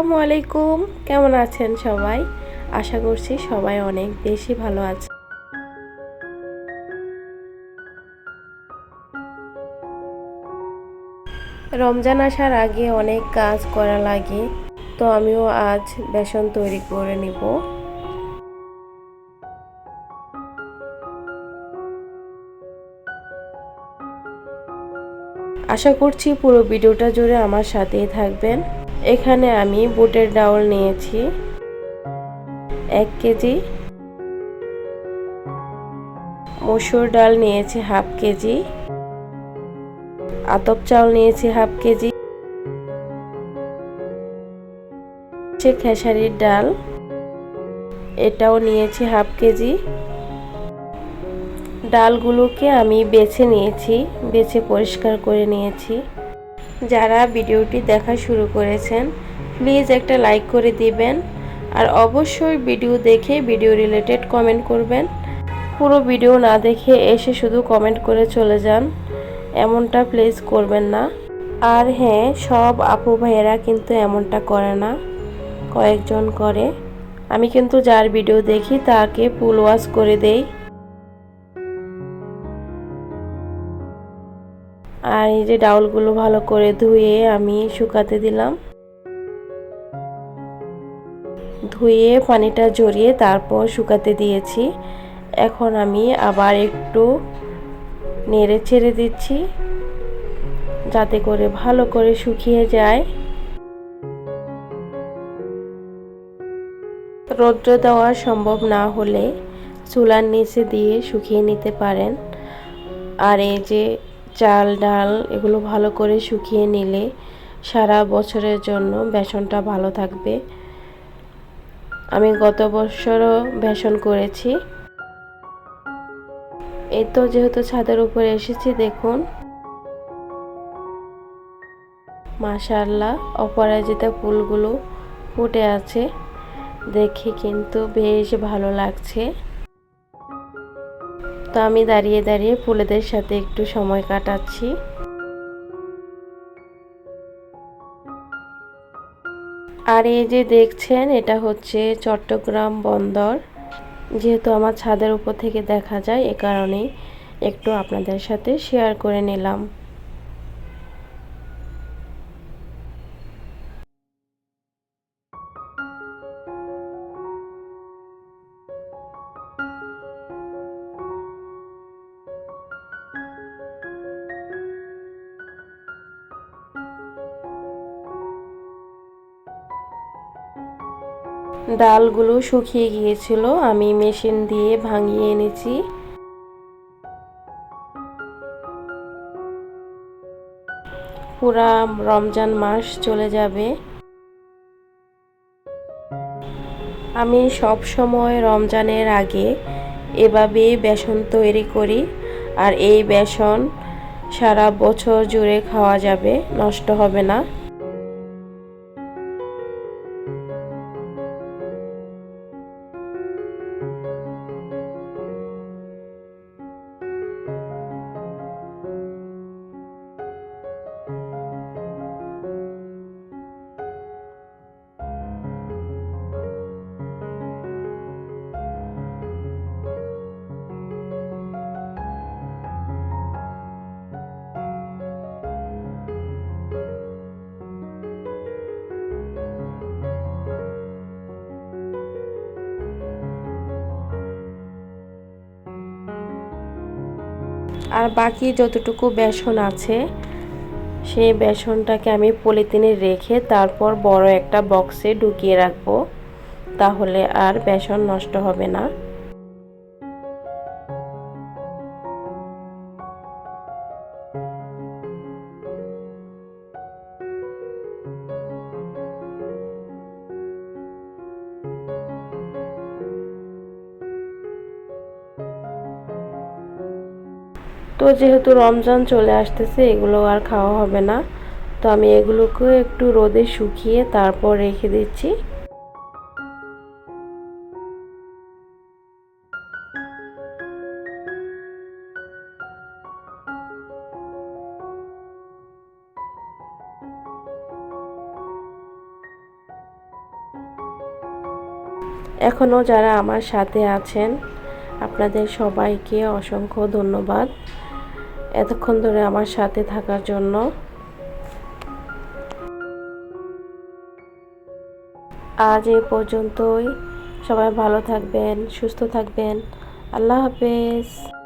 আসসালামু আলাইকুম। কেমন আছেন সবাই? আশা করছি সবাই অনেক বেশি ভালো আছে রমজান আসার আগে অনেক কাজ করা লাগে, তো আমিও আজ বেসন তৈরি করে নিব। আশা করছি পুরো ভিডিওটা জুড়ে আমার সাথেই থাকবেন। এখানে আমি বুটের ডাউল নিয়েছি। এক কেজি। মসুর ডাল নিয়েছি হাফ কেজি। আতপ চাউল নিয়েছি হাফ কেজি। খেসারির ডাল। এটাও নিয়েছি হাফ কেজি। ডালগুলোকে আমি বেছে নিয়েছি, বেছে পরিষ্কার করে নিয়েছি। যারা ভিডিওটি দেখা শুরু করেছেন প্লিজ একটা লাইক করে দিবেন আর অবশ্যই ভিডিও দেখে ভিডিও রিলেটেড কমেন্ট করবেন। পুরো ভিডিও না দেখে এসে শুধু কমেন্ট করে চলে যান, এমনটা প্লিজ করবেন না। আর হ্যাঁ সব আপু ভাইয়েরা কিন্তু এমনটা করে না, কয়েকজন করে। আমি কিন্তু যার ভিডিও দেখি তাকে ফুল ওয়াশ করে দেই। আর এই যে ডাউলগুলো ভালো করে ধুয়ে আমি শুকাতে দিলাম। ধুয়ে পানিটা জড়িয়ে তারপর শুকাতে দিয়েছি। এখন আমি আবার একটু নেড়ে ছেড়ে দিচ্ছি যাতে করে ভালো করে শুকিয়ে যায়। রৌদ্র দেওয়া সম্ভব না হলে চুলার নিচে দিয়ে শুকিয়ে নিতে পারেন। আর এই যে চাল, ডাল এগুলো ভালো করে শুকিয়ে নিলে সারা বছরের জন্য বেসনটা ভালো থাকবে। আমি গত বছরও বেসন করেছি। এই তো যেহেতু ছাদের উপরে এসেছি, দেখুন। মাশাল্লাহ অপরাজিতা ফুলগুলো ফুটে আছে। দেখে কিন্তু বেশ ভালো লাগছে। তো আমি দাঁড়িয়ে দাঁড়িয়ে ফুলেদের সাথে একটু সময় কাটাচ্ছি। আর এই যে দেখছেন, এটা হচ্ছে চট্টগ্রাম বন্দর। যেহেতু আমার ছাদের উপর থেকে দেখা যায়, এ কারণেই একটু আপনাদের সাথে শেয়ার করে নিলাম। ডালগুলো শুকিয়ে গিয়েছিল, আমি মেশিন দিয়ে ভাঙিয়ে এনেছি। পুরা রমজান মাস চলে যাবে। আমি সব সময় রমজানের আগে এভাবেই বেসন তৈরি করি, আর এই বেসন সারা বছর জুড়ে খাওয়া যাবে, নষ্ট হবে না। আর বাকি যতটুকু বেসন আছে, সেই বেসনটাকে আমি পলিথিনে রেখে তারপর বড় একটা বক্সে ঢুকিয়ে রাখব। তাহলে আর বেসন নষ্ট হবে না। তো যেহেতু রমজান চলে আসতেছে, এগুলো আর খাওয়া হবে না। তো আমি এগুলোকে একটু রোদে শুকিয়ে তারপর রেখে দিচ্ছি। এখনও যারা আমার সাথে আছেন, আপনাদের সবাইকে অসংখ্য ধন্যবাদ। এতক্ষণ ধরে আমার সাথে থাকার জন্য। আজ এ পর্যন্তই। সবাই ভালো থাকবেন, সুস্থ থাকবেন। আল্লাহ হাফেজ।